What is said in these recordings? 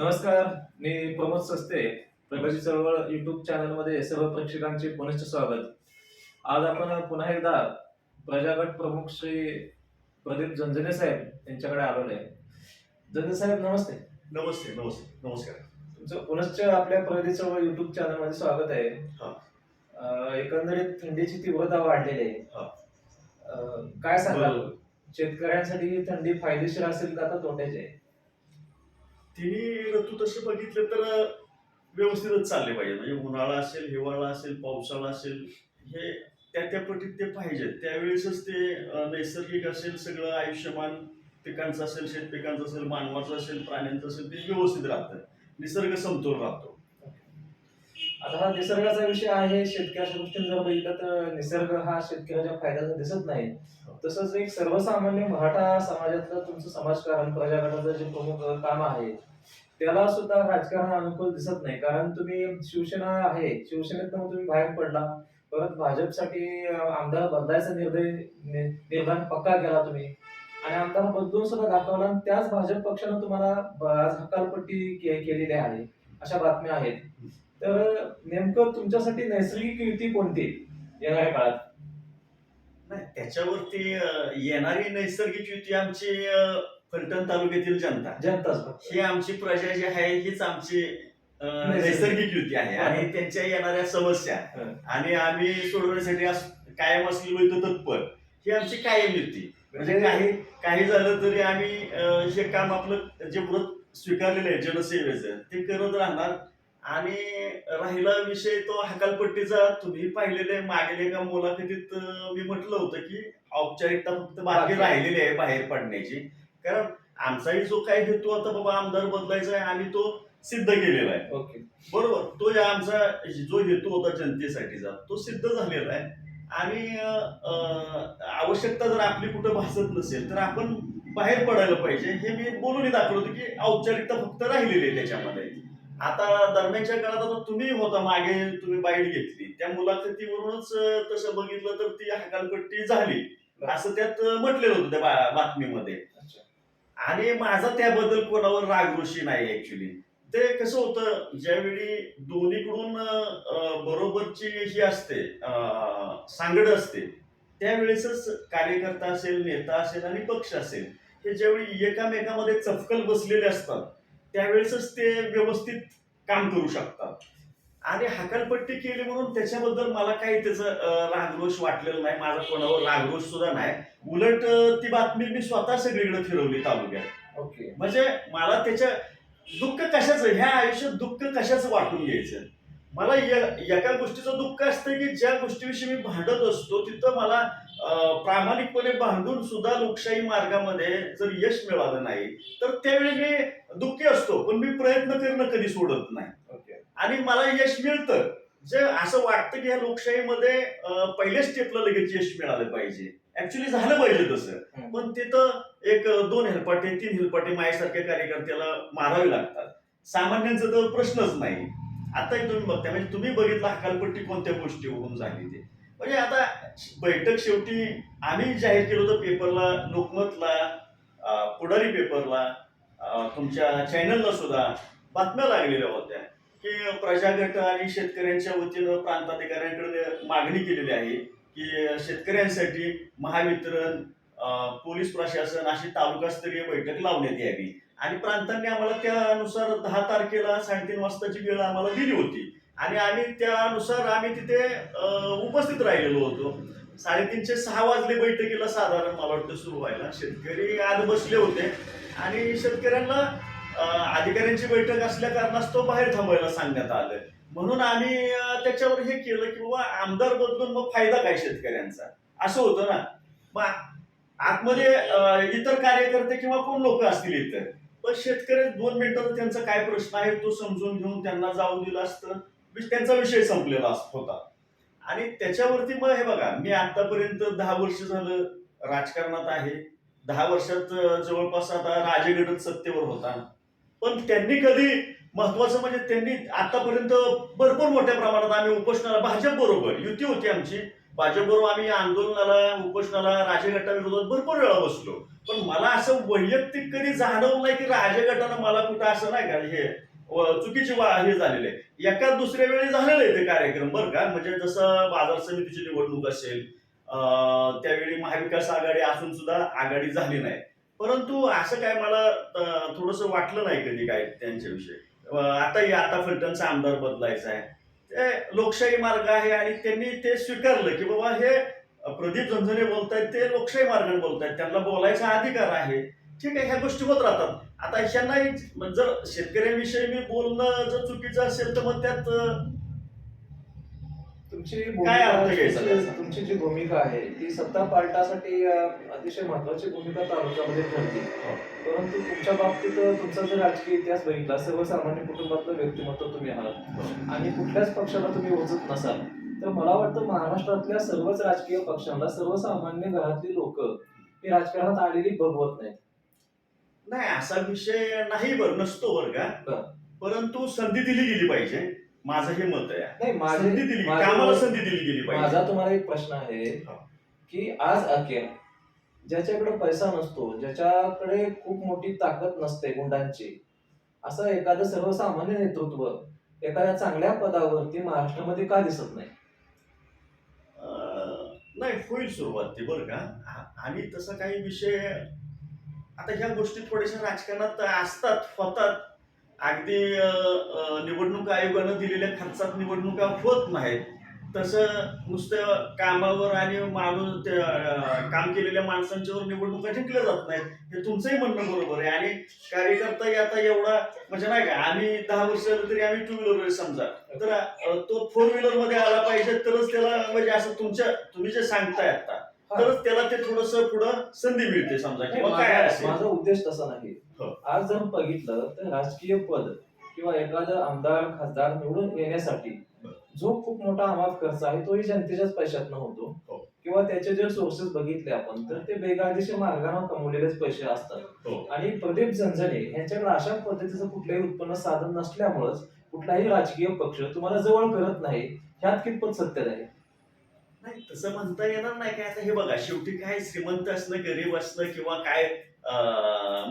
नमस्कार मी प्रमोद सस्ते प्रगती चळवळ युट्यूब चॅनलमध्ये सर्व प्रेक्षकांचे पुनश्च स्वागत. आज आपण पुन्हा एकदा प्रजागट प्रमुख श्री प्रदीप जंजने साहेब यांच्याकडे आलेलो आहे. जंजने साहेब नमस्ते. नमस्ते नमस्ते नमस्कार. तुमचं पुनश्च आपल्या प्रगती चळवळ युट्यूब चॅनलमध्ये स्वागत आहे. हा. एकंदरीत थंडीची तीव्रता वाढलेली आहे. हा. काय सांगाल. शेतकऱ्यांसाठी थंडी फायदेशीर असेल का आता तोट्याची आहे तिन्ही ऋतू तसे बघितले तर व्यवस्थितच चालले पाहिजे. म्हणजे उन्हाळा असेल हिवाळा असेल पावसाळा असेल हे त्या त्या पटीत ते पाहिजेत त्यावेळेसच ते नैसर्गिक असेल सगळं आयुष्यमान पिकांचं असेल शेतपिकांचं असेल मानवाचं असेल प्राण्यांचं असेल ते व्यवस्थित राहतं. निसर्ग समतोल राहतो. आता हा निसर्गाचा विषय आहे शेतकऱ्याच्या दृष्टीने जर बघितलं तर निसर्ग हा शेतकऱ्याच्या फायद्याचा दिसत नाही. तसंच एक सर्वसामान्य मराठा समाजातलं तुमचं समाजकारण प्रजागणाचं जे प्रमुख काम आहे त्याला सुद्धा राजकारण अनुकूल दिसत नाही. कारण तुम्ही शिवसेना आहे शिवसेनेत मग तुम्ही बाहेर पडला. परत भाजपसाठी आमदार बदलायचा निर्णय नि- निर्धार पक्का केला तुम्ही. आणि आमदार बदलून सुद्धा दाखवला आणि त्याच भाजप पक्षानं तुम्हाला आज हकालपट्टी के- केलेली आहे. अशा बातम्या आहेत. तर नेमकं तुमच्यासाठी नैसर्गिक युती कोणती येणाऱ्या काळात? नाही त्याच्यावरती येणारी नैसर्गिक युती आमची फलटण तालुक्यातील जनता. जनताच फक्त. ही आमची प्रजा जी आहे हीच आमची नैसर्गिक. युती आहे. आणि त्यांच्या येणाऱ्या समस्या. आणि आम्ही सोडवण्यासाठी कायम असलेलो तत्पर. ही आमची कायम युती. म्हणजे काही काही झालं तरी आम्ही हे काम आपलं जे व्रत स्वीकारलेलं आहे जनसेवेचं ते करत राहणार. आणि राहिला विषय तो हकालपट्टीचा तुम्ही पाहिलेले मागील एका मुलाखतीत मी म्हटलं होतं की औपचारिकता फक्त बाकी. राहिलेली आहे बाहेर पडण्याची. कारण आमचाही जो काही हेतू आता बाबा आमदार बदलायचा आहे आम्ही तो सिद्ध केलेला आहे. ओके. बरोबर. तो या आमचा जो हेतू होता जनतेसाठीचा तो सिद्ध झालेला आहे. आणि आवश्यकता जर आपली कुठं भासत नसेल तर आपण बाहेर पडायला पाहिजे. हे मी बोलून दाखवलं होतं की औपचारिकता फक्त राहिलेली आहे त्याच्यामध्ये. आता दरम्यानच्या काळात आता तुम्ही होता मागे तुम्ही बाईट घेतली. त्या मुलाखतीवरूनच तसं बघितलं तर ती हकालपट्टी झाली. असं त्यात म्हटलेलं होतं त्या बातमीमध्ये. आणि माझा त्याबद्दल कोणावर रागरोषी नाही ऍक्च्युली ते कसं होतं ज्यावेळी दोन्हीकडून बरोबरची ही असते सांगड असते त्यावेळेसच कार्यकर्ता असेल नेता असेल आणि पक्ष असेल हे ज्यावेळी एकामेकामध्ये चपकल बसलेले असतात त्यावेळेसच ते व्यवस्थित काम करू शकतात. आणि हकालपट्टी केली म्हणून त्याच्याबद्दल मला काही त्याचं रागरोष वाटलेलं नाही. माझा कोणावर रागरोष सुद्धा नाही. उलट ती बातमी मी स्वतः सगळीकडे फिरवली तालुक्यात. ओके. म्हणजे मला त्याच्या दुःख कशाचं ह्या आयुष्यात दुःख कशाचं वाटून घ्यायचं? मला या- एका गोष्टीचं दुःख असतं की ज्या गोष्टीविषयी मी भांडत असतो तिथं मला प्रामाणिकपणे भांडून सुद्धा लोकशाही मार्गामध्ये जर यश मिळालं नाही तर त्यावेळी मी दुःखी असतो पण मी प्रयत्न करणं कधी सोडत नाही. आणि मला यश मिळतं. जे असं वाटतं की ह्या लोकशाहीमध्ये पहिल्या स्टेपला लगेच यश मिळालं पाहिजे. ऍक्च्युली झालं पाहिजे तसं. पण तिथं एक दोन हेलपाटे तीन हेलपाटे माझ्यासारख्या कार्यकर्त्याला मारावे लागतात. सामान्यांचा तर प्रश्नच नाही. आता तुम्ही बघता म्हणजे तुम्ही बघितलं हकालपट्टी कोणत्या गोष्टीवरून झाली ते? म्हणजे आता बैठक शेवटी आम्ही जाहीर केलं होतं पेपरला लोकमतला पुढारी पेपरला तुमच्या चॅनलला सुद्धा बातम्या लागलेल्या होत्या की प्रजागट आणि शेतकऱ्यांच्या वतीनं प्रांताधिकाऱ्यांकडे मागणी केलेली आहे की शेतकऱ्यांसाठी महावितरण पोलीस प्रशासन अशी तालुकास्तरीय बैठक लावण्यात यावी. आणि प्रांतांनी आम्हाला त्यानुसार दहा तारखेला साडेतीन वाजताची वेळ आम्हाला दिली होती. आणि आम्ही त्यानुसार आम्ही तिथे उपस्थित राहिलेलो होतो. साडेतीनशे सहा वाजले बैठकीला साधारण मला वाटतं सुरू व्हायला. शेतकरी आज बसले होते. आणि शेतकऱ्यांना अधिकाऱ्यांची बैठक असल्या कारणास्तव बाहेर थांबायला सांगण्यात आलं. म्हणून आम्ही त्याच्यावर हे केलं की बाबा आमदार बदलून मग फायदा काय शेतकऱ्यांचा? असं होतं ना. मग आतमध्ये इतर कार्यकर्ते किंवा कोण लोक असतील इतर पण शेतकरी दोन मिनिटात त्यांचा काय प्रश्न आहे तो समजून घेऊन त्यांना जाऊन दिलं असतं. त्यांचा विषय संपलेला होता. आणि त्याच्यावरती मग हे बघा मी आतापर्यंत दहा वर्ष झालं राजकारणात आहे. दहा वर्षात जवळपास आता राजगडच सत्तेवर होता. पण त्यांनी कधी महत्वाचं म्हणजे त्यांनी आतापर्यंत भरपूर मोठ्या प्रमाणात आम्ही उपोषणाला भाजप बरोबर युती होती आमची. भाजपबरोबर आम्ही आंदोलनाला उपोषणाला राजगटाविरोधात भरपूर वेळा बसलो. पण मला असं वैयक्तिक कधी जाणवलं नाही की राजगटानं मला कुठं असं नाही का हे चुकीचे चुकीची वा हे झालेले एका दुसऱ्या वेळी झालेले आहे ते कार्यक्रम बरं का? म्हणजे जसं बाजार समितीची निवडणूक असेल त्यावेळी महाविकास आघाडी असून सुद्धा आघाडी झाली नाही. परंतु असं काय मला थोडस वाटलं नाही कधी काय त्यांच्याविषयी. अं, आता आता फलटणचा आमदार बदलायचा आहे. ते लोकशाही मार्ग आहे आणि त्यांनी ते स्वीकारलं की बाबा हे प्रदीप झंझने बोलतायत ते लोकशाही मार्गाने बोलतायत त्यांना बोलायचा अधिकार आहे. ठीक आहे ह्या गोष्टी होत राहतात. आता ह्यांनाही जर शेतकऱ्यांविषयी मी बोलणं जर चुकीचं असेल तर मग त्यात तुमची काय अर्थ भूमिका घ्यायचा त्याचा? तुमची जी भूमिका आहे ती सत्ता पालटासाठी अ, अतिशय महत्वाची भूमिका तालुक्यामध्ये ठरते परंतु तुमच्या बाबतीत अ, तुमचा जर राजकीय इतिहास बघितला सर्वसामान्य कुटुंबातलं व्यक्तिमत्व तुम्ही आहात आणि कुठल्याच पक्षाला तुम्ही ओझत नसाल तर मला वाटतं महाराष्ट्रातल्या सर्वच राजकीय पक्षांना सर्वसामान्य घरातली लोक ही राजकारणात आलेली बघवत नाहीत. नाही असा विषय नाही बरं नसतो बरं का. बरं. परंतु संधी दिली गेली पाहिजे. माझं हे मत आहे. नाही संधी माझे दिली माझे- कामाला संधी दिली गेली पाहिजे. माझा तुम्हाला एक प्रश्न आहे हा. की आज अखेर ज्याच्याकडे पैसा नसतो ज्याच्याकडे खूप मोठी ताकद नसते गुंडांची असं एखादं सर्वसामान्य नेतृत्व एखाद्या चांगल्या पदावरती महाराष्ट्रामध्ये का दिसत नाही? अं, नाही होईल सुरुवात ते बरं का. आ- आणि तसं काही विषय आता ह्या गोष्टी थोड्याशा राजकारणात असतात होतात. अगदी निवडणूक आयोगानं दिलेल्या खर्चात निवडणुका होत नाहीत. तसं नुसतं कामावर आणि माणूस काम केलेल्या माणसांच्यावर निवडणुका जिंकल्या जात नाहीत. हे तुमचंही म्हणणं बरोबर आहे. आणि कार्यकर्ता आता एवढा म्हणजे नाही का आम्ही दहा वर्ष तरी आम्ही टू व्हीलर समजा. तर तो फोर व्हीलरमध्ये आला पाहिजे तरच त्याला म्हणजे असं तुमच्या तुम्ही जे सांगताय आता तरच त्याला ते थोडस पुढं संधी मिळते समजा किंवा काय माझा असेल माझा उद्देश तसा नाही हो. आज जर बघितलं तर राजकीय पद किंवा एखादं आमदार खासदार निवडून येण्यासाठी बरं. जो खूप मोठा अमाप खर्च आहे तोही जनतेच्याच पैशातनं होतो हो. किंवा त्याचे जर सोर्सेस बघितले आपण तर ते बेकायदेशीर मार्गाने कमवलेलेच पैसे असतात हो. आणि प्रदीप झंझने यांच्याकडे अशा पद्धतीचं कुठलंही उत्पन्न साधन नसल्यामुळेच कुठलाही राजकीय पक्ष तुम्हाला जवळ करत नाही ह्यात कितपत सत्य आहे नाही तसं म्हणता येणार नाही. काय आता हे बघा शेवटी काय श्रीमंत असणं गरीब असणं किंवा काय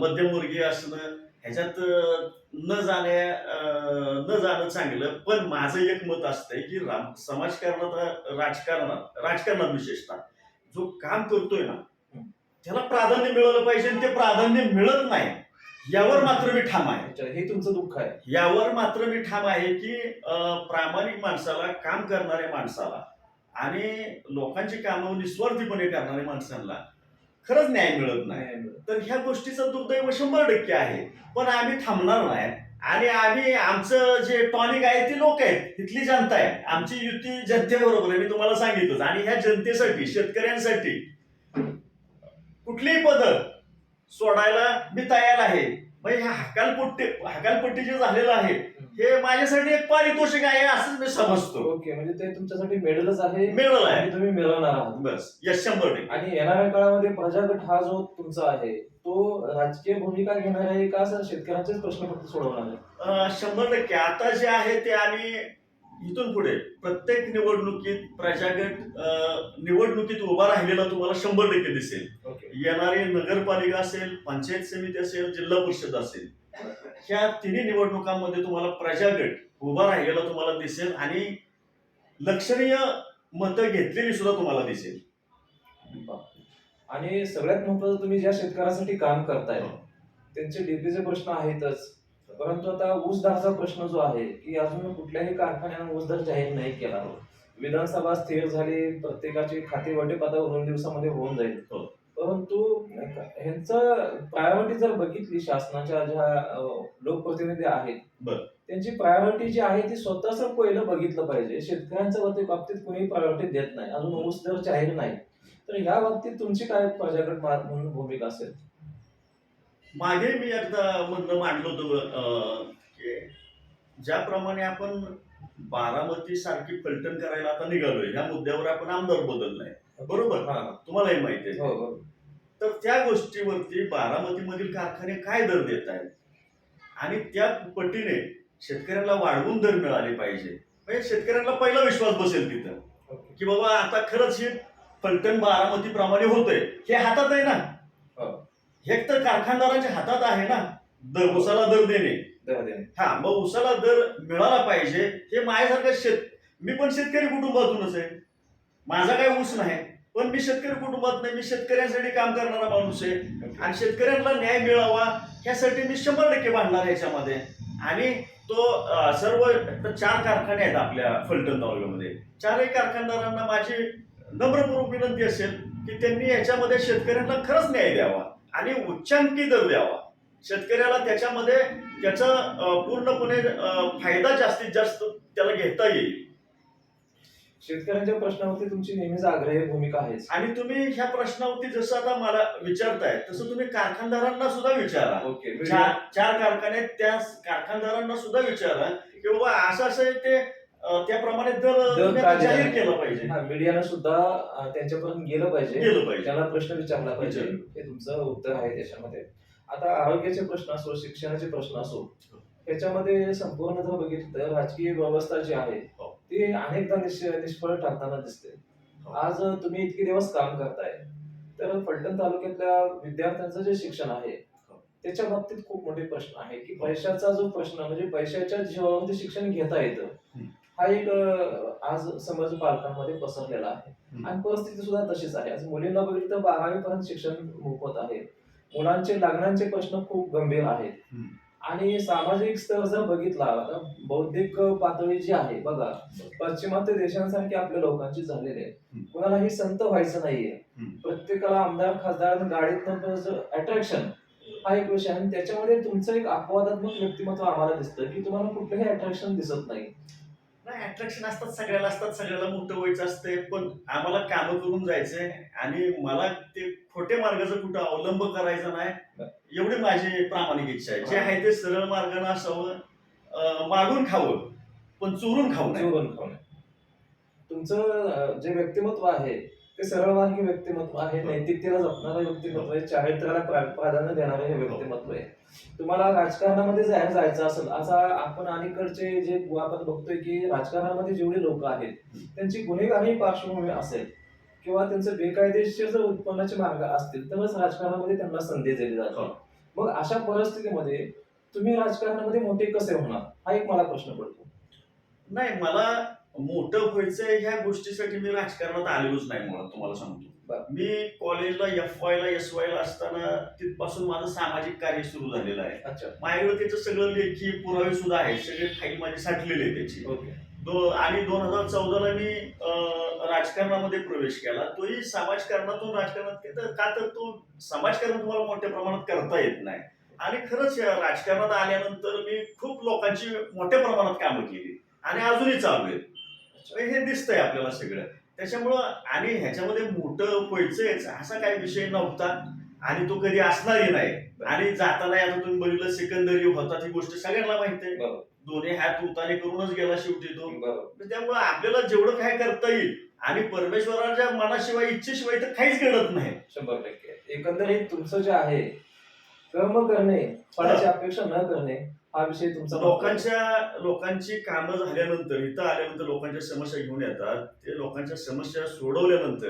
मध्यमवर्गीय असणं ह्याच्यात न जाण्या न जाणं चांगलं. पण माझं एक मत असतंय की राम समाजकारणात राजकारणात राजकारणात विशेषतः जो काम करतोय ना त्याला प्राधान्य मिळवलं पाहिजे आणि ते प्राधान्य मिळत नाही यावर मात्र मी ठाम आहे. हे तुमचं दुःख आहे. यावर मात्र मी ठाम आहे की प्रामाणिक माणसाला काम करणाऱ्या माणसाला आणि लोकांची कामं निस्वार्थीपणे करणाऱ्या माणसांना खरंच न्याय मिळत नाही. तर ह्या गोष्टीचं दुर्दैव शंभर टक्के आहे. पण आम्ही थांबणार नाही. आणि आम्ही आमचं जे टॉनिक आहे ते लोक आहेत तिथली जनता आहे. आमची युती जनतेबरोबर आहे मी तुम्हाला सांगितलंच. आणि ह्या जनतेसाठी शेतकऱ्यांसाठी कुठलीही पद सोडायला मी तयार आहे. म्हणजे ह्या हकालपट्टी हकालपट्टी जे झालेलं आहे हे माझ्यासाठी एक पारितोषिक आहे असंच मी समजतो. ओके म्हणजे ते तुमच्यासाठी मेडलच आहे मिळालं आहे. आणि तुम्ही मिळवणार आहात. बस यश शंभर टक्के. आणि येणाऱ्या काळामध्ये प्रजागट हा जो तुमचा आहे तो राजकीय भूमिका घेणार आहे का असं शेतकऱ्यांचेच प्रश्न फक्त सोडवणार आहे? अं, शंभर टक्के. आता जे आहे ते आम्ही इथून पुढे प्रत्येक निवडणुकीत प्रजागट अं, निवडणुकीत उभा राहिलेला तुम्हाला शंभर टक्के दिसेल. ओके. येणारी नगरपालिका असेल पंचायत समिती असेल जिल्हा परिषद असेल. ह्या तिन्ही निवडणुकांमध्ये तुम्हाला प्रजागट उभा राहिलेला तुम्हाला दिसेल आणि लक्षणीय मतं घेतलेली सुद्धा तुम्हाला दिसेल आणि सगळ्यात महत्वाचं तुम्ही ज्या शेतकऱ्यासाठी काम करताय हो. त्यांचे डीपीचे प्रश्न आहेतच परंतु आता ऊस दराचा प्रश्न जो आहे की अजून कुठल्याही कारखान्यानं ऊस दर जाहीर नाही केला विधानसभा स्थिर झाली प्रत्येकाची खाते वाटेप आता दोन दिवसामध्ये होऊन जाईल हो. परंतु ह्यांचं प्रायोरिटी जर बघितली शासनाच्या ज्या लोकप्रतिनिधी आहेत बरं. त्यांची प्रायोरिटी जी आहे ती स्वतःच पहिलं बघितलं पाहिजे. शेतकऱ्यांच्या बाबतीत कोणी प्रायोरिटी देत नाही. अजून ऊस दर जाहीर नाही. तर ह्या बाबतीत तुमची काय प्रजागट म्हणून भूमिका असेल? मागे मी एकदा म्हणणं मांडलं होतं ज्याप्रमाणे आपण बारामती सारखी फलटण करायला आता निघालोय ह्या मुद्द्यावर आपण आमदार बदललाय. बरोबर. हा. तुम्हालाही माहिती आहे. हो हो. तर त्या गोष्टीवरती बारामतीमधील कारखाने काय दर देत आहेत आणि त्या पटीने शेतकऱ्यांना वाढवून दर मिळाले पाहिजे. म्हणजे शेतकऱ्यांना पहिला विश्वास बसेल तिथं. की बाबा आता खरंच हे फलटण बारामती प्रमाणे होतंय. हे हातात आहे ना? हो. हे तर कारखानदारांच्या हातात आहे ना? दर उसाला दर देणे. दर देणे. हा मग उसाला दर मिळाला पाहिजे हे माझ्यासारखं शेत मी पण शेतकरी कुटुंबातूनच आहे. माझा काही ऊस नाही. पण मी शेतकरी कुटुंबात नाही मी शेतकऱ्यांसाठी काम करणारा माणूस आहे. आणि शेतकऱ्यांना न्याय मिळावा ह्यासाठी मी शंभर टक्के मांडणार याच्यामध्ये. आणि तो सर्व तर चार कारखाने आहेत आपल्या फलटण तालुक्यामध्ये. चारही कारखानदारांना माझी नम्रपूर्वक विनंती असेल की त्यांनी याच्यामध्ये शेतकऱ्यांना खरंच न्याय द्यावा आणि उच्चांकी दर द्यावा. शेतकऱ्याला त्याच्यामध्ये त्याचा पूर्णपणे फायदा जास्तीत जास्त त्याला घेता येईल. शेतकऱ्यांच्या प्रश्नावरती तुमची नेहमीच आग्रही भूमिका आहेच. आणि तुम्ही ह्या प्रश्नावरती जसं आता मला विचारताय तसं तुम्ही कारखानदारांना सुद्धा विचारा. ओके चार चार कारखाने त्या कारखानदारांना सुद्धा विचारा की बाबा असं असं आहे ते त्याप्रमाणे दर जाहीर? केलं पाहिजे. हा मीडियानं सुद्धा त्यांच्यापर्यंत गेलं पाहिजे. गेलं पाहिजे. त्याला प्रश्न विचारला पाहिजे. हे तुमचं उत्तर आहे त्याच्यामध्ये. आता आरोग्याचे प्रश्न असो शिक्षणाचे प्रश्न असो याच्यामध्ये संपूर्ण जर बघितलं तर राजकीय व्यवस्था जी आहे हो. ती अनेकदा निश- निष्फळ ठरताना दिसते हो. आज तुम्ही इतके दिवस काम करताय तर फलटण तालुक्यातल्या विद्यार्थ्यांचं जे शिक्षण आहे हो. त्याच्या बाबतीत खूप मोठे प्रश्न आहे की पैशाचा जो प्रश्न म्हणजे पैशाच्या जीवावरती शिक्षण घेता येतं. हा एक आज समज पालकांमध्ये पसरलेला आहे. आणि परिस्थिती सुद्धा तशीच आहे आज मुलींना बघितलं तर बारावी पर्यंत शिक्षण मोफत आहे मुलांचे लग्नांचे प्रश्न खूप गंभीर आहेत. आणि सामाजिक स्तर जर बघितला आता बौद्धिक पातळी जी आहे बघा पश्चिमात्य देशांसारखी आपल्या लोकांची झालेली आहे. कोणालाही संत व्हायचं नाहीये. प्रत्येकाला आमदार खासदार गाडीत अट्रॅक्शन हा एक विषय आणि त्याच्यामध्ये तुमचं एक अपवादात्मक व्यक्तिमत्व आम्हाला दिसतं की तुम्हाला कुठलंही अट्रॅक्शन दिसत नाही. नाही अट्रॅक्शन असतात सगळ्याला असतात सगळ्याला मोठं व्हायचं असते पण आम्हाला कामं करून जायचंय आणि मला ते खोटे मार्गाचा कुठं अवलंब करायचा नाही. एवढी माझी प्रामाणिक इच्छा आहे. जे आहे ते सरळ मार्गाने असावं मागून खावं पण चोरून खाऊ चोरून खाणे तुमचं जे व्यक्तिमत्व आहे ते सरळमार्गी व्यक्तिमत्व आहे नैतिकतेला जपणारं व्यक्तिमत्व आहे चारित्र्याला प्रा- प्राधान्य देणारं हे व्यक्तिमत्व आहे. तुम्हाला राजकारणामध्ये जायला जायचं असेल असा आपण अलीकडचे जे आपण बघतोय की राजकारणामध्ये जेवढे लोक आहेत त्यांची गुन्हेगारी पार्श्वभूमी असेल किंवा त्यांचं बेकायदेशीर जर उत्पन्नाचे मार्ग असतील तरच राजकारणामध्ये त्यांना संधी दिली जाते. हो. मग अशा परिस्थितीमध्ये तुम्ही राजकारणामध्ये मोठे कसे होणार? हा एक मला प्रश्न पडतो. नाही मला मोठं व्हायचंय ह्या गोष्टीसाठी मी राजकारणात आलेलोच नाही मुळात तुम्हाला सांगतो. मी कॉलेजला एफ वाय ला एस वाय ला असताना तिथपासून माझं सामाजिक कार्य सुरू झालेलं आहे. अच्छा. माझ्याकडे त्याचं सगळं लेखी पुरावे सुद्धा आहेत. सगळे फाईल माझी साठलेली आहे त्याची. ओके. दो आणि दोन हजार चौदाला मी अं, राजकारणामध्ये प्रवेश केला. तोही समाजकारणातून राजकारणात का तर तो समाजकारण तुम्हाला मोठ्या प्रमाणात करता येत नाही. आणि खरंच राजकारणात आल्यानंतर मी खूप लोकांची मोठ्या प्रमाणात कामं केली. आणि अजूनही चालू आहेत. हे दिसतंय आपल्याला सगळं. त्याच्यामुळं आणि ह्याच्यामध्ये मोठं व्हायचंच असा काही विषय नव्हता. आणि तो कधी असणारही नाही. आणि जाताना आता तुम्ही बघितलं सेकंदरी होता ती गोष्ट सगळ्यांना माहिती आहे. दोन्ही हात उताने करूनच गेला शेवटी तो. बरोबर. त्यामुळे आपल्याला जेवढं काय करता येईल आणि परमेश्वराच्या मनाशिवाय इच्छेशिवाय तर काहीच घडत नाही. शंभर टक्के. एकंदरीत तुमचं जे आहे कर्म करणे फळाची अपेक्षा न करणे हा विषय तुमचा लोकांच्या लोकांची कामं झाल्यानंतर इथं आल्यानंतर लोकांच्या समस्या घेऊन येतात. ते लोकांच्या समस्या सोडवल्यानंतर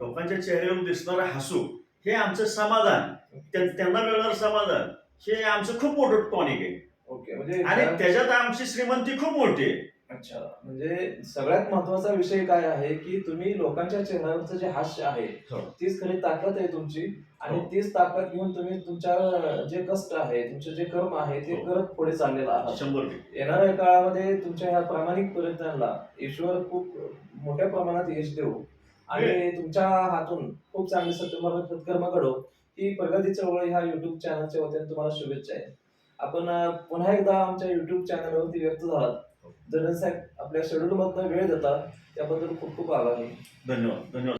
लोकांच्या चेहऱ्यावर दिसणारं हसू हे आमचं समाधान. त्या- त्यांना मिळणारं समाधान हे आमचं खूप मोठं टॉनिक आहे. ओके. म्हणजे आणि त्याच्यात आमची श्रीमंती खूप मोठी आहे. अच्छा. म्हणजे सगळ्यात महत्त्वाचा विषय काय आहे की तुम्ही लोकांच्या चेहऱ्यावरचं जे हास्य आहे हो. तीच खरी ताकद आहे तुमची. आणि हो. तीच ताकद घेऊन तुम्ही तुमच्या जे कष्ट आहे तुमचे जे कर्म आहे ते हो. करत पुढे चाललेलं आहात. शंभर टक्के. येणाऱ्या काळामध्ये तुमच्या ह्या प्रामाणिक प्रयत्नांना ईश्वर खूप मोठ्या प्रमाणात यश देऊ. आणि तुमच्या हातून खूप चांगले सत्यमार्ग सत्कर्म घडो. ही प्रगती चळवळ ह्या युट्यूब चॅनलच्या वतीने तुम्हाला शुभेच्छा आहे. आपण पुन्हा एकदा आमच्या युट्यूब चॅनलवरती व्यक्त झालात. जनसाहेब आपल्या शेड्यूल मधनं वेळ देतात. त्याबद्दल खूप खूप आभारी. धन्यवाद. धन्यवाद.